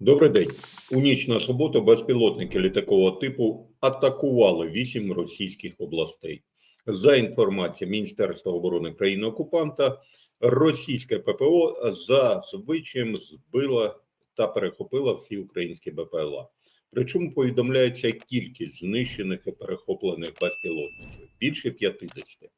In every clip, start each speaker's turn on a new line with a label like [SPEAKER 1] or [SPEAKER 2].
[SPEAKER 1] Добрий день. У ніч на суботу безпілотники літакового типу атакували вісім російських областей. За інформацією Міністерства оборони країни-окупанта, російське ППО за звичаєм збила та перехопила всі українські БПЛА. Причому повідомляється кількість знищених і перехоплених безпілотників більше 50.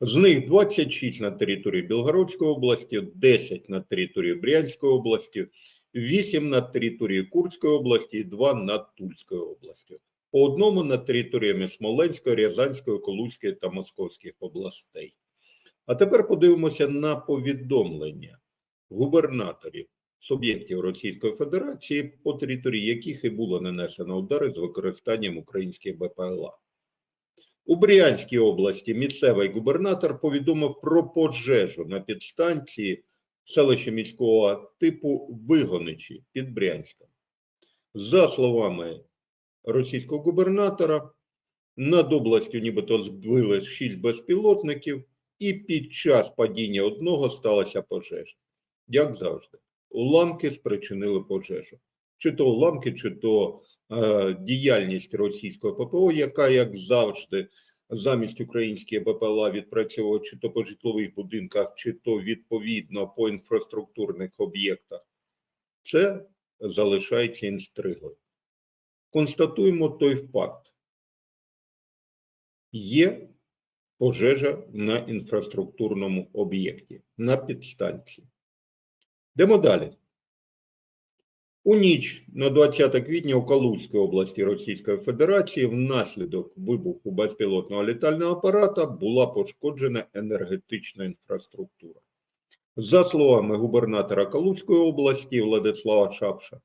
[SPEAKER 1] З них 26 на території Білгородської області, 10 на території Брянської області, 8 на території Курської області і 2 над Тульською областю. По одному на територіями Смоленської, Рязанської, Калузької та Московських областей. А тепер подивимося на повідомлення губернаторів суб'єктів Російської Федерації, по території яких і було нанесено удари з використанням українських БПЛА. У Брянській області місцевий губернатор повідомив про пожежу на підстанції селища міського типу Вигоничі під Брянськом. За словами російського губернатора, над областю нібито збили шість безпілотників, і під час падіння одного сталася пожежа. Як завжди, уламки спричинили пожежу. Чи то уламки, чи то е, діяльність російського ППО, яка, як завжди, замість української БПЛА відпрацьовує чи то по житлових будинках, чи то відповідно по інфраструктурних об'єктах, це залишається інстригою. Констатуємо той факт: є пожежа на інфраструктурному об'єкті, на підстанції. Йдемо далі. У ніч на 20 квітня у Калузькій області Російської Федерації внаслідок вибуху безпілотного літального апарата була пошкоджена енергетична інфраструктура. За словами губернатора Калузької області Владислава Шапша,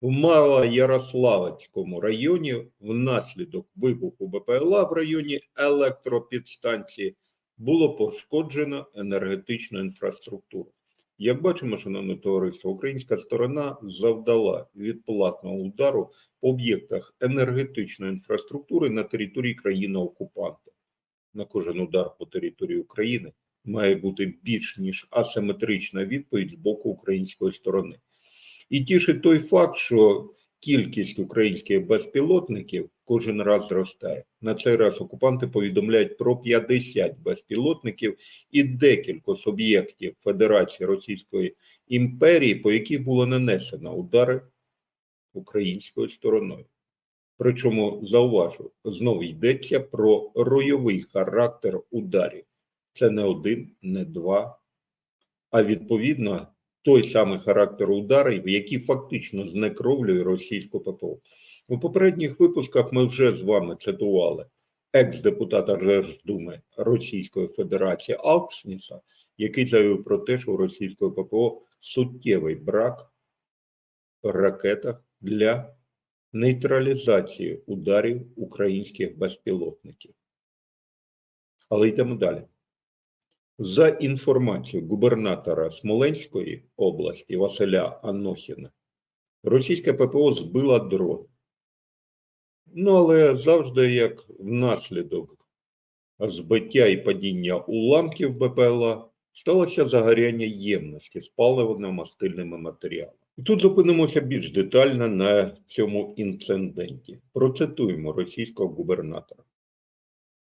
[SPEAKER 1] в Малоярославецькому районі внаслідок вибуху БПЛА в районі електропідстанції було пошкоджено енергетичну інфраструктуру. Як бачимо, шановне товариство, українська сторона завдала відплатного удару по об'єктах енергетичної інфраструктури на території країни-окупанта. На кожен удар по території України має бути більш ніж асиметрична відповідь з боку української сторони. І тішить той факт, що кількість українських безпілотників кожен раз зростає. На цей раз окупанти повідомляють про 50 безпілотників і декілька суб'єктів Федерації Російської імперії, по яких було нанесено удари українською стороною. Причому зауважу, знову йдеться про ройовий характер ударів. Це не один, не два, а відповідно той самий характер ударів, який фактично знекровлює російську ППО. У попередніх випусках ми вже з вами цитували екс-депутата Держдуми Російської Федерації Алксніса, який заявив про те, що у російської ППО суттєвий брак в ракетах для нейтралізації ударів українських безпілотників. Але йдемо далі. За інформацією губернатора Смоленської області Василя Анохіна, російське ППО збила дрон. Ну, але завжди як внаслідок збиття і падіння уламків БПЛА сталося загоряння ємності з паливно-мастильними матеріалами. І тут зупинимося більш детально на цьому інциденті. Процитуємо російського губернатора.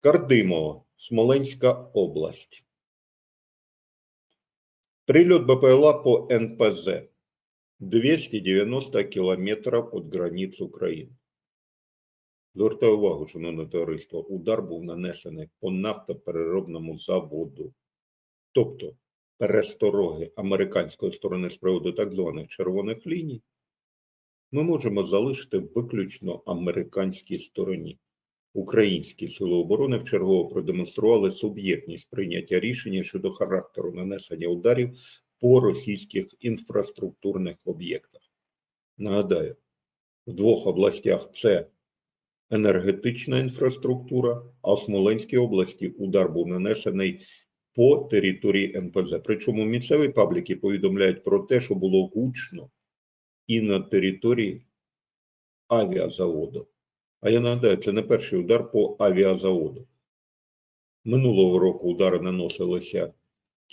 [SPEAKER 1] Кардимово, Смоленська область. Прилет БПЛА по НПЗ 290 кілометрів від границь України. Звертаю увагу, шановне товариство, удар був нанесений по нафтопереробному заводу. Тобто перестороги американської сторони з приводу так званих червоних ліній ми можемо залишити виключно американській стороні. Українські сили оборони вчергово продемонстрували суб'єктність прийняття рішення щодо характеру нанесення ударів по російських інфраструктурних об'єктах. Нагадаю, в двох областях це енергетична інфраструктура, а в Смоленській області удар був нанесений по території НПЗ. Причому місцеві пабліки повідомляють про те, що було гучно і на території авіазаводу. А я нагадаю, це не перший удар по авіазаводу. Минулого року удари наносилися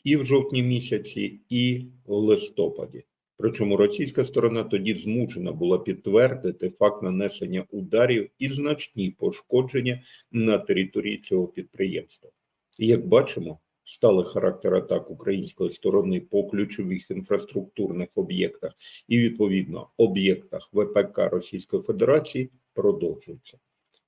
[SPEAKER 1] і в жовтні місяці, і в листопаді. Причому російська сторона тоді змушена була підтвердити факт нанесення ударів і значні пошкодження на території цього підприємства. І як бачимо, сталий характер атак української сторони по ключових інфраструктурних об'єктах і відповідно об'єктах ВПК Російської Федерації продовжується.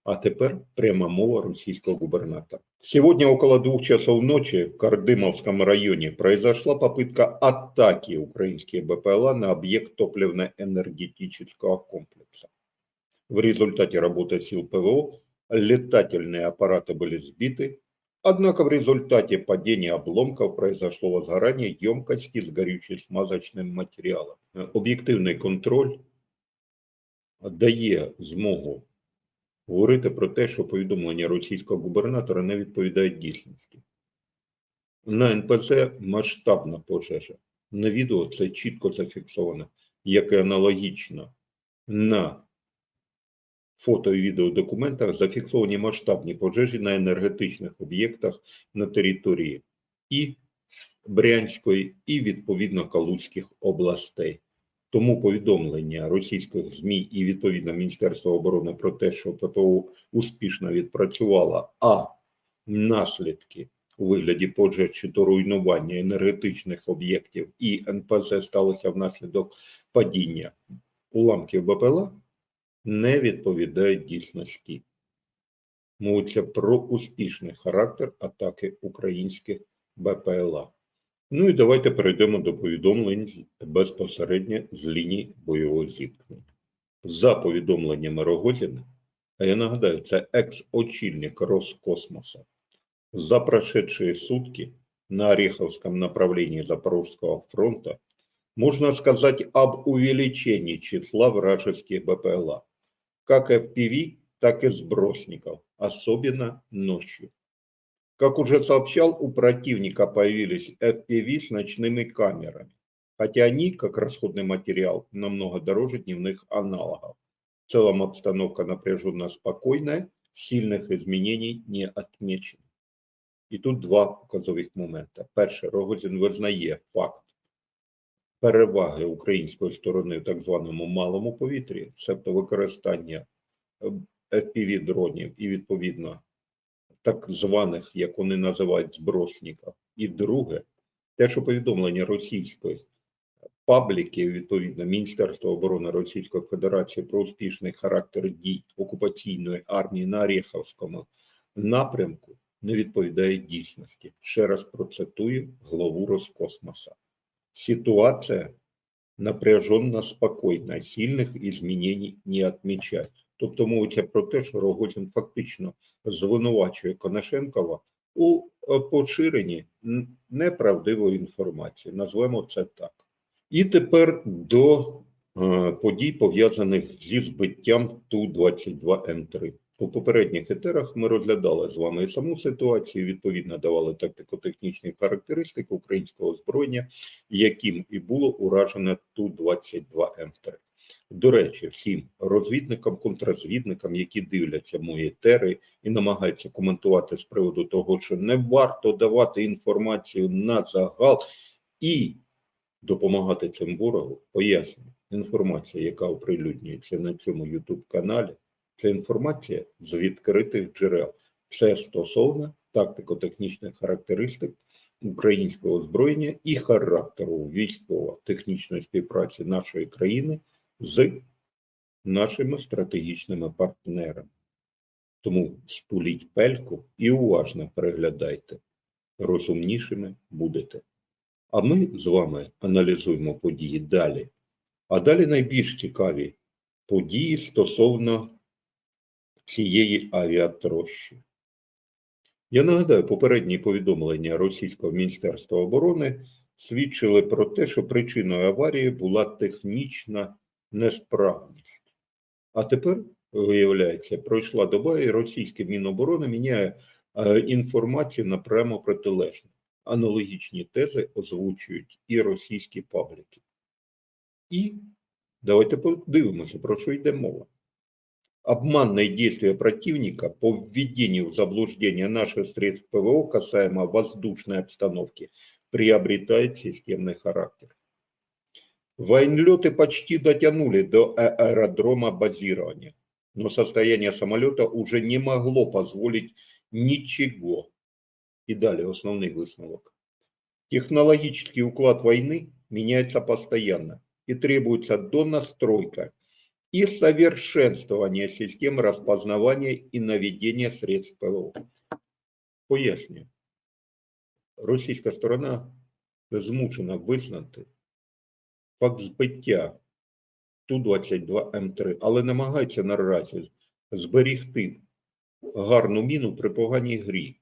[SPEAKER 1] А теперь прямо мова российского губернатора. Сегодня около двух часов ночи в Кардымовском районе произошла попытка атаки украинских БПЛА на объект топливно-энергетического комплекса. В результате работы сил ПВО летательные аппараты были сбиты, однако в результате падения обломков произошло возгорание емкости с горюче-смазочным материалом. Об'єктивний контроль дає змогу говорити про те, що повідомлення російського губернатора не відповідають дійсності. На НПЦ масштабна пожежа. На відео це чітко зафіксовано, як і аналогічно на фото і відеодокументах зафіксовані масштабні пожежі на енергетичних об'єктах на території і Брянської, і відповідно Калузьких областей. Тому повідомлення російських ЗМІ і відповідно Міністерства оборони про те, що ППО успішно відпрацювала, а наслідки у вигляді пожеж чи то руйнування енергетичних об'єктів і НПЗ сталося внаслідок падіння уламків БПЛА, не відповідають дійсності. Мовиться про успішний характер атаки українських БПЛА. Ну і давайте перейдемо до повідомлень безпосередньо з лінії бойового зіткнення. За повідомленнями Рогозіна, а я нагадаю, це екс-очільник Роскосмоса, за прошедшие сутки на Ореховском направлении Запорожского фронта можно сказать об увеличении числа вражеских БПЛА, как FPV, так и сбросников, особенно ночью. Как уже сообщал, у противника появились FPV с ночными камерами, хотя они, как расходный материал, намного дороже дневных аналогов. В целом обстановка напряженно спокойная, сильных изменений не отмечено. І тут два указових моменти. Перше, Рогозін визнає факт переваги української сторони в так званому малому повітрі, себто використання FPV дронів і відповідно так званих, як вони називають, збросників. І друге, те, що повідомлення російської пабліків, відповідно, Міністерства оборони Російської Федерації про успішний характер дій окупаційної армії на Орєховському напрямку не відповідає дійсності. Ще раз процитую главу Роскосмоса. Ситуація напряженно спокійна, сильних изменений не отмечать. Тобто мовиться про те, що Рогозін фактично звинувачує Конашенкова у е, поширенні неправдивої інформації. Назвемо це так. І тепер до е, подій, пов'язаних зі збиттям Ту-22М3. У попередніх етерах ми розглядали з вами саму ситуацію, відповідно давали тактико-технічні характеристики українського озброєння, яким і було уражено Ту-22М3. До речі, всім розвідникам, контррозвідникам, які дивляться мої етери і намагаються коментувати з приводу того, що не варто давати інформацію на загал і допомагати цим ворогу, пояснюю, інформація, яка оприлюднюється на цьому YouTube каналі, це інформація з відкритих джерел. Це стосовно тактико-технічних характеристик українського озброєння і характеру військово-технічної співпраці нашої країни з нашими стратегічними партнерами. Тому стуліть пельку і уважно переглядайте. Розумнішими будете. А ми з вами аналізуємо події далі. А далі найбільш цікаві події стосовно цієї авіатрощі. Я нагадаю, попередні повідомлення Російського Міністерства оборони свідчили про те, що причиною аварії була технічна несправність. А тепер, виявляється, пройшла доба, і російське Міноборони міняє е, інформацію на прямо протилежну. Аналогічні тези озвучують і російські пабліки. І давайте подивимося, про що йде мова. Обманные действия противника по введению в заблуждение наших средств ПВО касаемо воздушной обстановки приобретает системный характер. Военлеты почти дотянули до а- аэродрома базирования, но состояние самолета уже не могло позволить ничего. И далее основный высновок. Технологический уклад войны меняется постоянно и требуется донастройка и совершенствование систем распознавания и наведения средств ПВО. Пояснюю. Російська сторона змушена визнати факт збиття Ту-22М3, але намагається наразі зберігти гарну міну при поганій грі.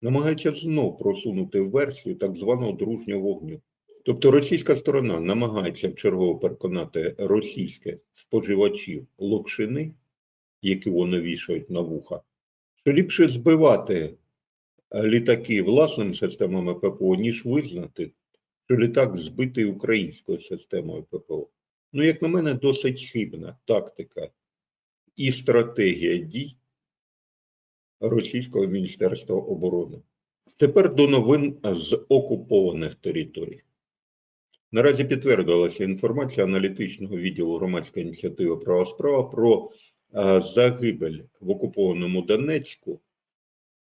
[SPEAKER 1] Намагається знов просунути версію так званого дружнього вогню. Тобто російська сторона намагається вчергово переконати російських споживачів локшини, які вони вішають на вуха, що ліпше збивати е, літаки власними системами ППО, ніж визнати, що літак збитий українською системою ППО. Ну, як на мене, досить хибна тактика і стратегія дій Російського Міністерства оборони. Тепер до новин з окупованих територій. Наразі підтвердилася інформація аналітичного відділу громадської ініціативи Права справа про е, загибель в окупованому Донецьку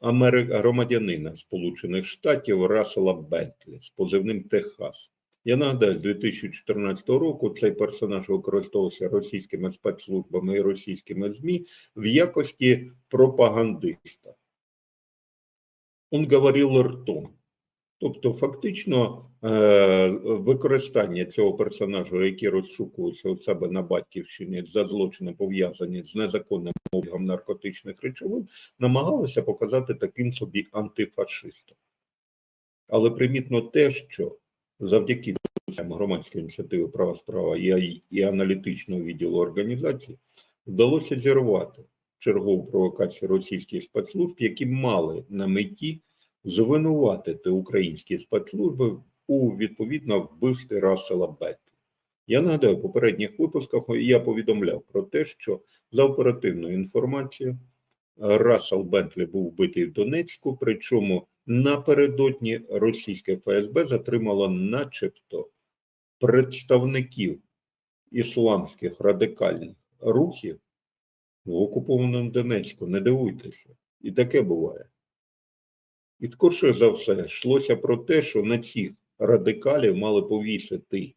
[SPEAKER 1] громадянина Сполучених Штатів Рассела Бентлі з позивним Техас. Я нагадаю, з 2014 року цей персонаж використовувався російськими спецслужбами і російськими ЗМІ в якості пропагандиста. Он говорив ртом. Тобто, фактично, е, використання цього персонажу, який розшукується у себе на батьківщині за злочини, пов'язані з незаконним обігом наркотичних речовин, намагалося показати таким собі антифашистом. Але примітно те, що завдяки громадської ініціативи права справа і, і аналітичного відділу організації вдалося зірвати чергову провокацію російських спецслужб, які мали на меті звинуватити українські спецслужби у відповідно вбивстві Рассела Бетті. Я нагадаю, в попередніх випусках я повідомляв про те, що за оперативною інформацією Рассел Бентлі був вбитий в Донецьку, причому напередодні російське ФСБ затримало начебто представників ісламських радикальних рухів в окупованому Донецьку. Не дивуйтеся, і таке буває. І скорше за все йшлося про те, що на цих радикалів мали повісити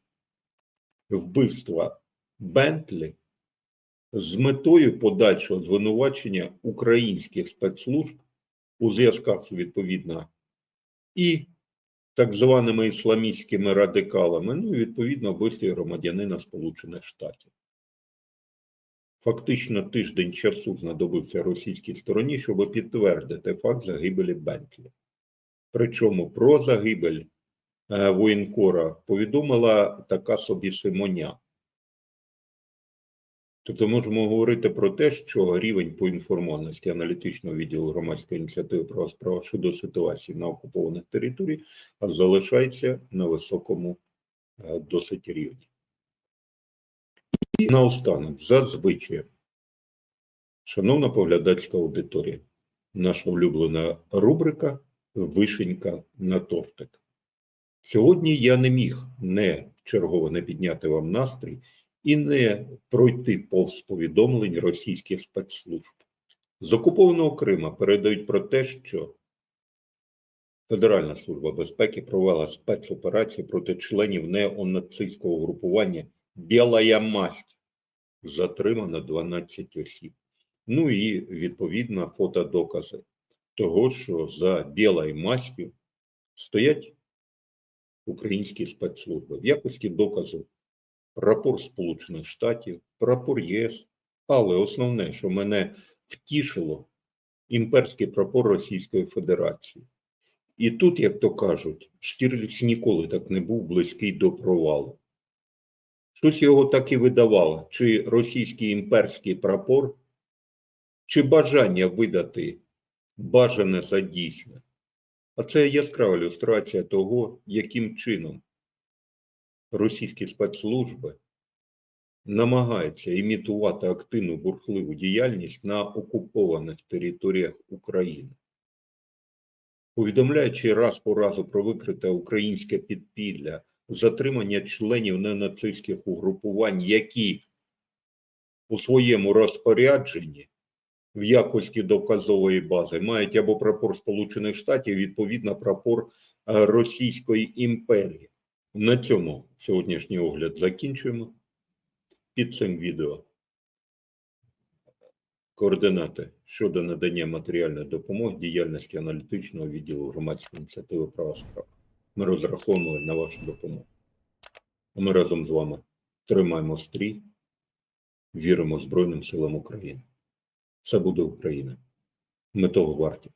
[SPEAKER 1] вбивства Бентлі з метою подальшого звинувачення українських спецслужб у зв'язках відповідно і так званими ісламістськими радикалами, ну і відповідно вбивстві громадянина Сполучених Штатів. Фактично тиждень часу знадобився російській стороні, щоб підтвердити факт загибелі Бентлі. Причому про загибель е, воєнкора повідомила така собі Симоня. Тобто можемо говорити про те, що рівень поінформованості аналітичного відділу громадської ініціативи права справа щодо ситуації на окупованих територіях залишається на високому е, досить рівні. І наостанок, зазвичай, шановна поглядацька аудиторія, наша улюблена рубрика Вишенька на тортик. Сьогодні я не міг не чергово не підняти вам настрій і не пройти повз повідомлень російських спецслужб. З окупованого Крима передають про те, що Федеральна служба безпеки провела спецоперацію проти членів неонацистського групування Білая масть. Затримано 12 осіб. Ну і відповідно фотодокази того, що за білою мастю стоять українські спецслужби в якості доказу прапор Сполучених Штатів, прапор ЄС, але основне, що мене втішило, імперський прапор Російської Федерації. І тут, як то кажуть, Штірліц ніколи так не був близький до провалу. Щось його так і видавало, чи російський імперський прапор, чи бажання видати бажане за дійсне. А це яскрава ілюстрація того, яким чином російські спецслужби намагаються імітувати активну бурхливу діяльність на окупованих територіях України. Повідомляючи раз по разу про викрите українське підпілля затримання членів ненацистських угрупувань, які у своєму розпорядженні в якості доказової бази мають або прапор Сполучених Штатів, відповідно, прапор е, Російської імперії. На цьому сьогоднішній огляд закінчуємо. Під цим відео координати щодо надання матеріальної допомоги діяльності аналітичного відділу громадської ініціативи права справ. Ми розраховуємо на вашу допомогу. Ми разом з вами тримаємо стрій, віримо Збройним силам України. Це буде Україна. Ми того варті.